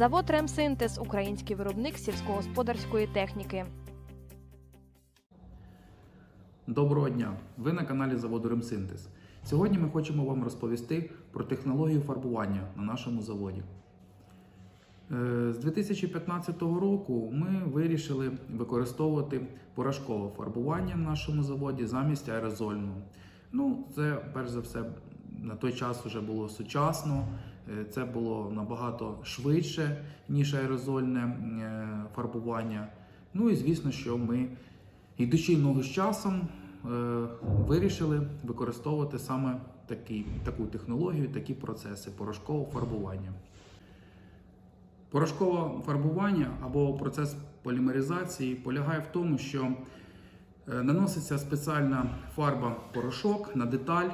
Завод Ремсинтез український виробник сільськогосподарської техніки. Доброго дня! Ви на каналі заводу Ремсинтез. Сьогодні ми хочемо вам розповісти про технологію фарбування на нашому заводі. Е, З 2015 року ми вирішили використовувати порошкове фарбування на нашому заводі замість аерозольного. Ну, це перш за все на той час вже було сучасно, це було набагато швидше, ніж аерозольне е, фарбування. Ну і звісно, що ми, йдучи ногу з часом, е, вирішили використовувати саме такі, таку технологію, такі процеси порошкового фарбування. Порошкове фарбування або процес полімеризації полягає в тому, що е, наноситься спеціальна фарба порошок на деталь.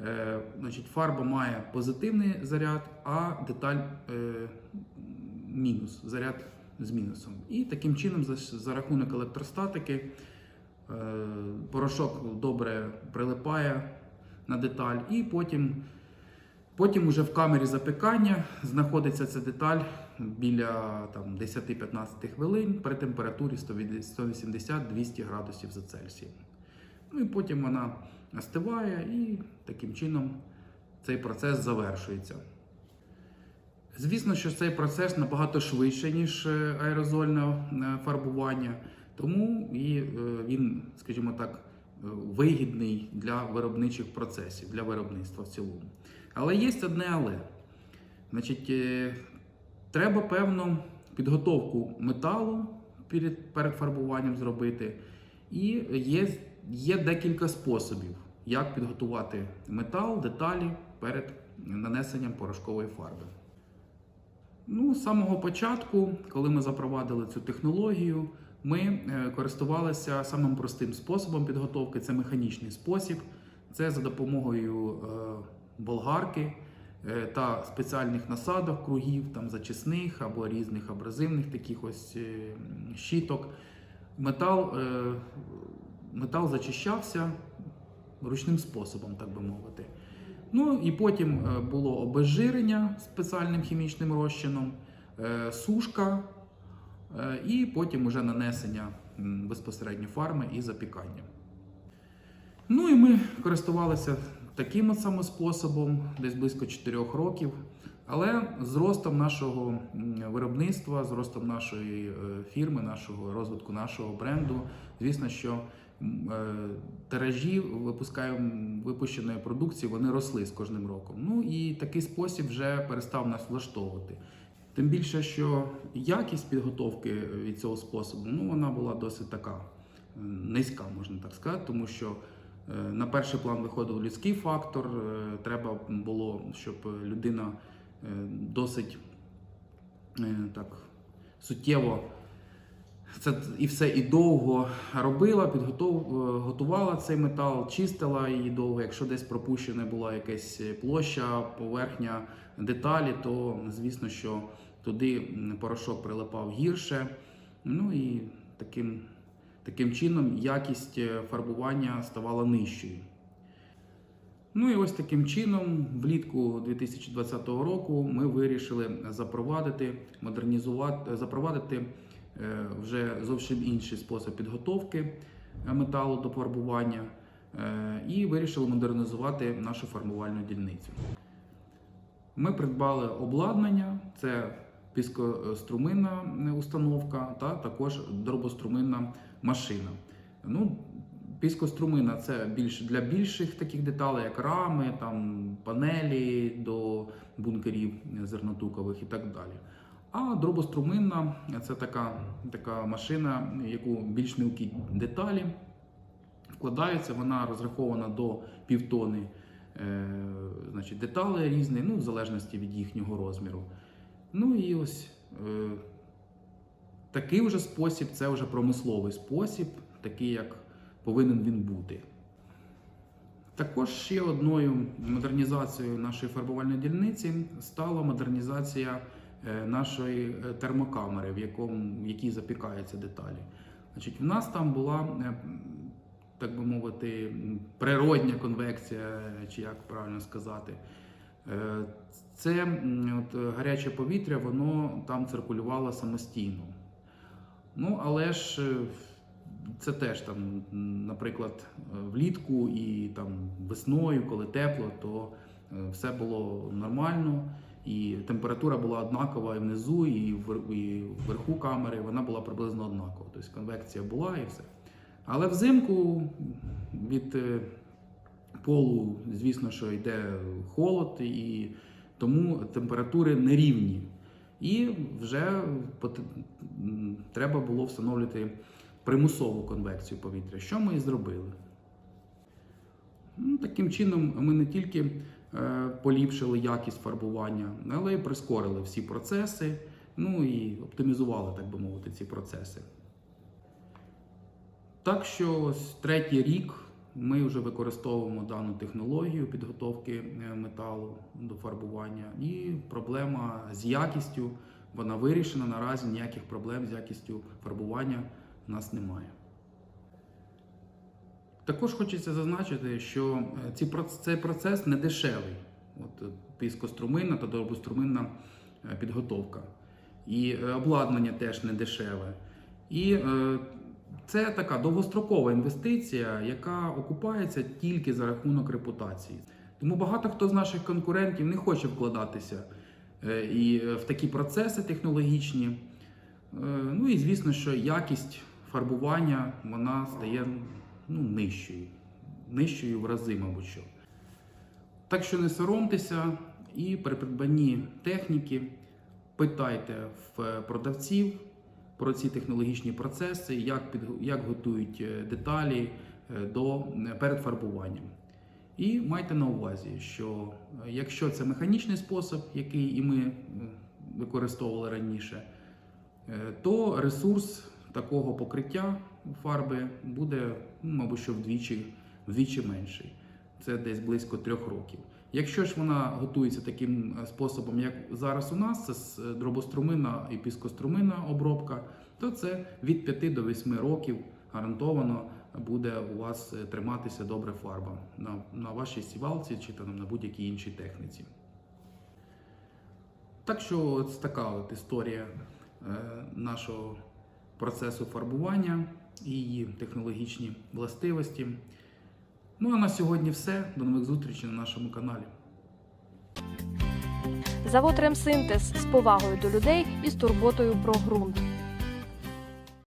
Е, Значить, фарба має позитивний заряд, а деталь е, мінус, заряд з мінусом. І таким чином, за, рахунок електростатики, е, порошок добре прилипає на деталь, і потім Потім уже в камері запікання знаходиться ця деталь біля там, 10-15 хвилин при температурі 180-200 градусів за Цельсієм. Ну і потім вона остиває і таким чином цей процес завершується. Звісно, що цей процес набагато швидше, ніж е, аерозольне е, фарбування, тому і е, він, скажімо так, вигідний для виробничих процесів, для виробництва в цілому. Але є одне але. Значить, треба певну підготовку металу перед, перед фарбуванням зробити. І є, є декілька способів, як підготувати метал, деталі перед нанесенням порошкової фарби. Ну, з самого початку, коли ми запровадили цю технологію, ми е, користувалися самим простим способом підготовки це механічний спосіб. Це за допомогою е, болгарки е, та спеціальних насадок, кругів, там зачисних або різних абразивних таких ось щіток. Метал, метал зачищався ручним способом, так би мовити. Ну і потім е, було обезжирення спеціальним хімічним розчином, е, сушка, е, і потім уже нанесення безпосередньо фарми і запікання. Ну і ми користувалися таким самим способом десь близько 4 років. Але з ростом нашого виробництва, з ростом нашої фірми, нашого розвитку нашого бренду, звісно, що тиражі випускаємо випущеної продукції вони росли з кожним роком. Ну і такий спосіб вже перестав нас влаштовувати. Тим більше, що якість підготовки від цього способу ну, вона була досить така е, низька, можна так сказати, тому що е, на перший план виходив людський фактор. е, Треба було, щоб людина е, досить е, так суттєво це і все і довго робила, е, готувала цей метал, чистила її довго. Якщо десь пропущена була якась площа, поверхня деталі, то звісно, що туди порошок прилипав гірше. Ну і таким, таким чином якість е, фарбування ставала нижчою. Ну і ось таким чином, влітку 2020 року, ми вирішили запровадити, модернізувати, запровадити е, вже зовсім інший спосіб підготовки е, металу до фарбування е, і вирішили модернізувати нашу фарбувальну дільницю. Ми придбали обладнання, це піскоструминна установка та також дробоструминна машина. Ну, Піскострумина це більш для більших таких деталей, як рами, там, панелі до бункерів зернотукових і так далі. А дробоструминна це така, така машина, яку більш мілкі деталі вкладаються. Вона розрахована до півтони е, значить, деталей різних, ну, в залежності від їхнього розміру. Ну і ось е, такий вже спосіб, це вже промисловий спосіб, такий як повинен він бути. Також ще одною модернізацією нашої фарбувальної дільниці стала модернізація нашої е, термокамери, в, якому, в якій запікаються деталі. Значить, в нас там була, е, так би мовити, природня конвекція, чи як правильно сказати. Е, Це от, е, гаряче повітря, воно там циркулювало самостійно. Ну, але ж е, це теж там, наприклад, е, влітку і там весною, коли тепло, то е, все було нормально, і температура була однакова і внизу, і вверху камери вона була приблизно однакова. Тобто конвекція була і все. Але взимку від е, полу, звісно, що йде холод, і тому температури нерівні. І вже треба було встановлювати примусову конвекцію повітря, що ми і зробили. Ну, Таким чином, ми не тільки поліпшили якість фарбування, але й прискорили всі процеси, ну і оптимізували, так би мовити, ці процеси. Так що ось третій рік ми вже використовуємо дану технологію підготовки е, металу до фарбування, і проблема з якістю вона вирішена. Наразі ніяких проблем з якістю фарбування у нас немає. Також хочеться зазначити, що е, ці цей процес не дешевий. От е, піскоструминна та доробоструминна е, підготовка. І обладнання теж не дешеве. І е, це така довгострокова інвестиція, яка окупається тільки за рахунок репутації. Тому багато хто з наших конкурентів не хоче вкладатися е, і в такі процеси технологічні. Е, Ну і звісно, що якість фарбування вона стає ну, нижчою. Нижчою в рази, мабуть. що. Так що не соромтеся і при придбанні техніки питайте в продавців про ці технологічні процеси, як, під, як готують е, деталі е, до, е, перед фарбуванням. І майте на увазі, що е, якщо це механічний спосіб, який і ми е, використовували раніше, е, то ресурс такого покриття фарби буде, ну, мабуть, що вдвічі, вдвічі менший. Це десь близько трьох років. Якщо ж вона готується таким е, способом, як зараз у нас, це е, і піскоструминна обробка, то це від 5 до 8 років гарантовано буде у вас е, триматися добре фарба на, на вашій сівалці чи там на будь-якій іншій техніці. Так що ось така от історія е, нашого процесу фарбування і її технологічні властивості. Ну а на сьогодні все. До нових зустрічей на нашому каналі. Завод Ремсинтез з повагою до людей і з турботою про ґрунт.